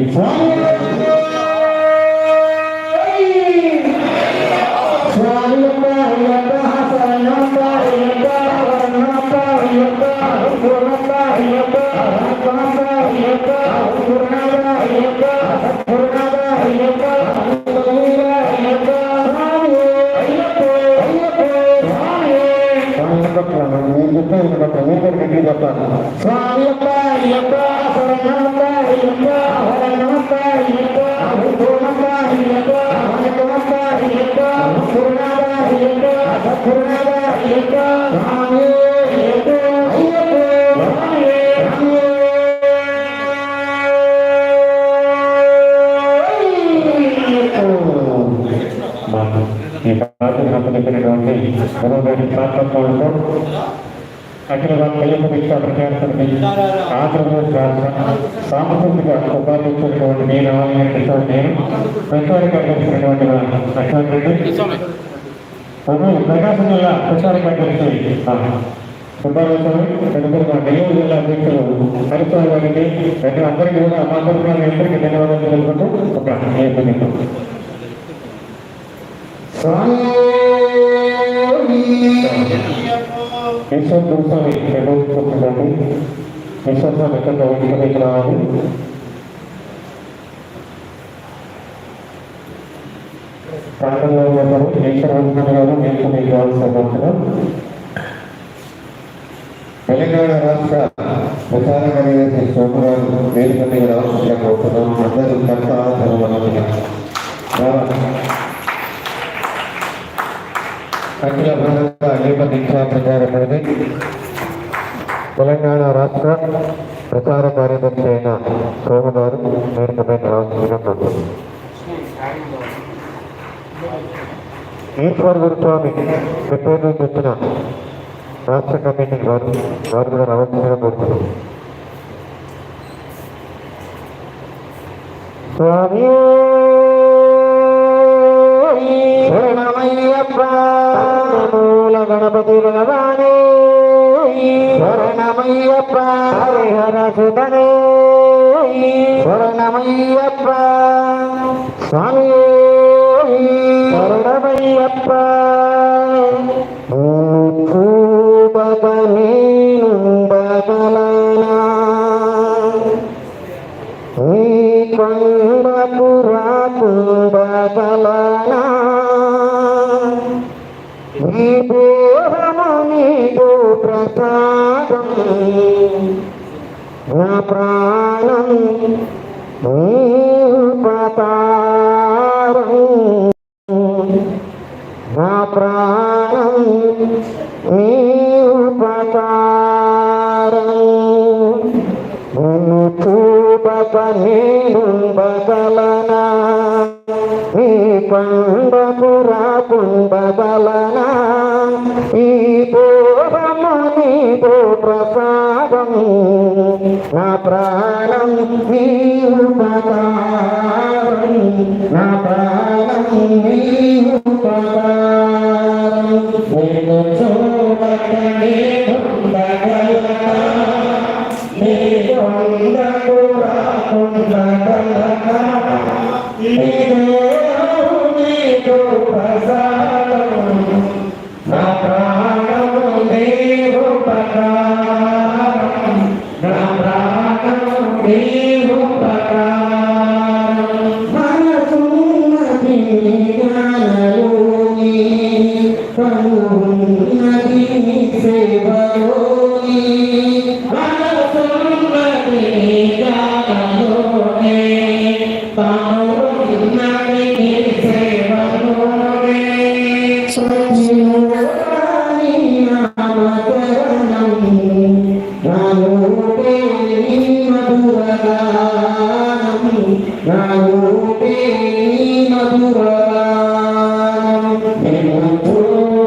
అందరికీ స్వామి ఈ పాత్ర సంబంధించినటువంటి గురువుగారి ప్రాంతంలో అఖిల కయ్యప్ప విశ్వ ప్రచార సమితి ఆంధ్రప్రదేశ్ రాష్ట్ర సాంస్కృతిక ఉపాధ్యక్షుడైనటువంటి నేను ఆయన కిషోర్ నేను ప్రచార కార్యదర్శినటువంటి అశ్వన్ రెడ్డి. ప్రకాశం జిల్లా ప్రచార కార్యదర్శి సుబ్బారావు తదుపరి నెల్లూరు జిల్లా అధ్యక్షులు హరిస్వామి గారికి అందరికీ కూడా మా తరఫున మీ అందరికీ ధన్యవాదాలు తెలుపుతూ ఒక ఈశ్వర్ గురుస్వామి నిర్వహించుకుంటున్నాను ఈశ్వర్ స్వామి ఎక్కడ వేదిక రావాలి ప్రాంతంలో ఉన్నప్పుడు ఈశ్వర గారు మీకు మీకు కావాల్సిన తెలంగాణ రాష్ట్ర ప్రచార కార్యదర్శి సోమవారం వేదిక మీద రావాల్సిన కోరుతున్నాం అందరూ కర్త అఖిల భారత అనేక దీక్షా ప్రచారమైనది తెలంగాణ రాష్ట్ర ప్రచార కార్యదర్శి అయిన సోము గారు వేదికపై రావాల్సిన ఈశ్వర్ గురుస్వామి చెప్పేరు చెప్పిన రాష్ట్ర కమిటీ వారు వారు కూడా రావాల్సిన కోరుతున్నాం స్వామి! శరణమయ్యప్ప హరిహర సుతనే శరణమయ్యప్ప స్వామి శరణమయ్యప్ప నేను బదలనా ప్రసాదం నా ప్రాణం నీ నా ప్రాణం నీ ఉపకారం నిన్ను చూపక నేను బదలనా ఈ పండకు రాకుండగలనా ప్రాణం నీ ఉపకారం నా ప్రాణం నీ ఉపకారం నేను చూడక నేనుండగలనా favor.